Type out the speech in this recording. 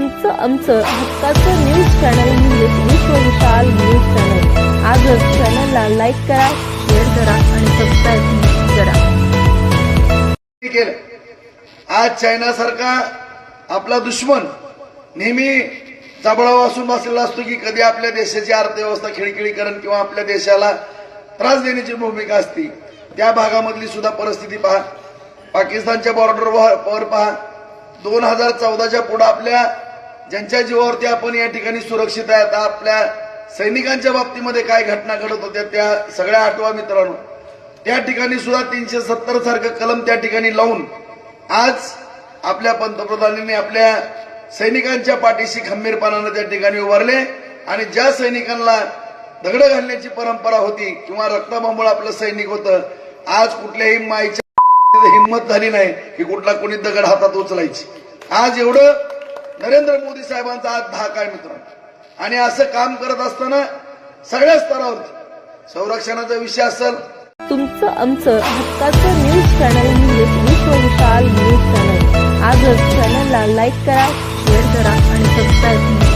तुमचं आमचं हक्काचं न्यूज चॅनल म्हणजेच विश्व विशाल न्यूज चॅनल आजच चॅनलला लाईक करा शेअर करा आणि सबस्क्राईब करा. आज चायनासारखा आपला दुश्मन नेहमी चाबळावा असून बसलेला असतो की कधी आपल्या देशाची अर्थव्यवस्था खिळखिळीकरण किंवा आपल्या देशाला त्रास देण्याची भूमिका असते. त्या भागामधली सुद्धा परिस्थिती पहा. पाकिस्तानच्या बॉर्डरवर पहा. दोन हजार चौदाच्या पुढे आपल्या ज्यांच्या जीवावरती आपण या ठिकाणी सुरक्षित आहे आता आपल्या सैनिकांच्या बाबतीमध्ये काय घटना घडत होत्या त्या सगळ्या आठवा मित्रांनो. त्या ठिकाणी सुद्धा तीनशे सत्तर सारखं कलम त्या ठिकाणी लावून आज आपल्या पंतप्रधानांनी आपल्या सैनिकांच्या पाठीशी खंबीरपणानं त्या ठिकाणी उभारले आणि ज्या सैनिकांना दगड घालण्याची परंपरा होती किंवा रक्ताबांबूळ आपलं सैनिक होतं आज कुठल्याही माईच्या हिंमत झाली नाही की कुठला कोणी दगड हातात उचलायची. आज एवढं नरेंद्र मोदी साहेबांचा आज धाक आहे मित्र आणि असं काम करत असताना सगळ्या स्तरावरती संरक्षणाचा विषय असेल तुमचं आमचं हक्काचं न्यूज चॅनल म्हणजेच विश्व विशाल न्यूज चॅनल आजच चॅनलला लाईक करा शेअर करा आणि सबस्क्राईब करा.